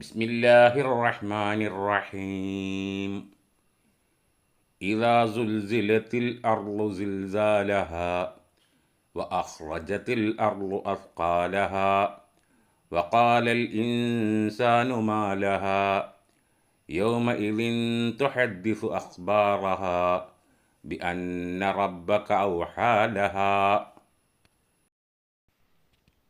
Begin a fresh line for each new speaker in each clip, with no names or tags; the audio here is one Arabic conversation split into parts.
بسم الله الرحمن الرحيم. إذا زلزلت الأرض زلزالها وأخرجت الأرض أثقالها وقال الإنسان ما لها يومئذ تحدث أخبارها بأن ربك أوحى لها.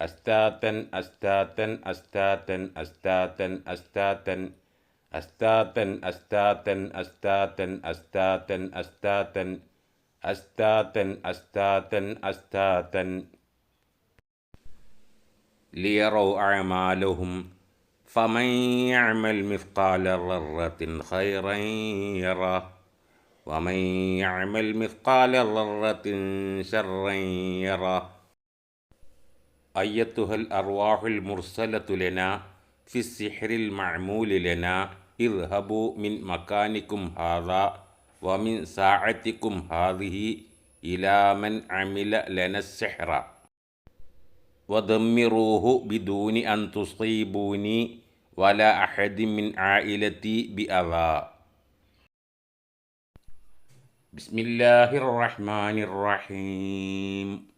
أستاتا أستاتا أستاتا أستاتا أستاتا أستاتا أستاتا أستاتا أستاتا أستاتا أستاتا أستاتا أستاتا ليروا أعمالهم فمن يعمل مثقال ذرة خيرا يره ومن يعمل مثقال ذرة شرا يره أيتها الأرواح المرسلة لنا في السحر المعمول لنا اذهبوا من مكانكم هذا ومن ساعتكم هذه إلى من عمل لنا السحر. ودمروه بدون أن تصيبوني ولا أحد من عائلتي بأذى. بسم الله الرحمن الرحيم.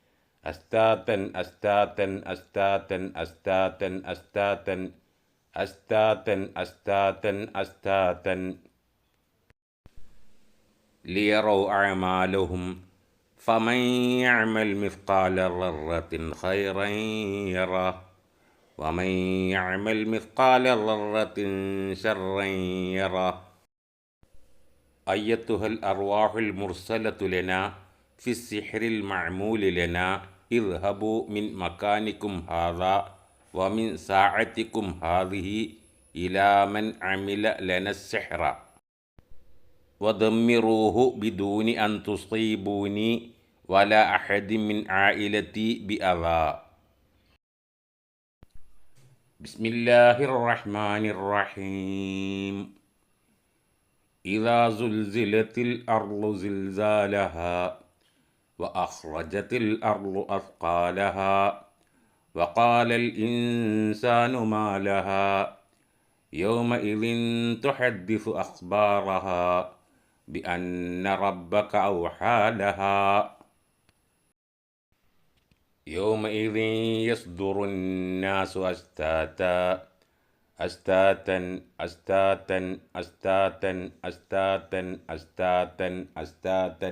أستاتا أستاتا أستاتا أستاتا أستاتا أستاتا أستاتا أستاتا ليروا أعمالهم فمن يعمل مثقال ذرة خيرا يره ومن يعمل مثقال ذرة شرا يره. أيتها الأرواح المرسلة لنا في السحر المعمول لنا اذهبوا من مكانكم هذا ومن ساعتكم هذه إلى من عمل لنا السحر. ودمروه بدون أن تصيبوني ولا أحد من عائلتي بأذى. بسم الله الرحمن الرحيم. إذا زلزلت الأرض زلزالها وأخرجت الأرض أثقالها وقال الإنسان ما لها يومئذ تحدث أخبارها بأن ربك أوحى لها. يومئذ يصدر الناس أشتاتا أشتاتا أشتاتا أشتاتا أشتاتا أشتاتا أشتاتا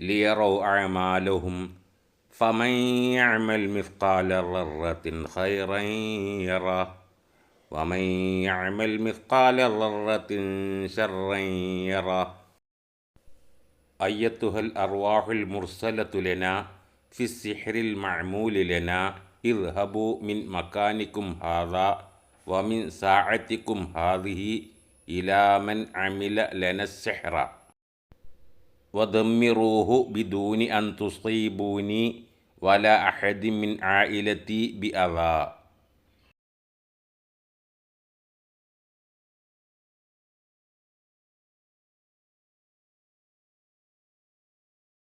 ليروا أعمالهم فمن يعمل مثقال ذرة خيرا يره ومن يعمل مثقال ذرة شرا يره. أيتها الأرواح المرسلة لنا في السحر المعمول لنا اذهبوا من مكانكم هذا ومن ساعتكم هذه إلى من عمل لنا السحر. ودمروه بدون أن تصيبوني ولا أحد من عائلتي بأذى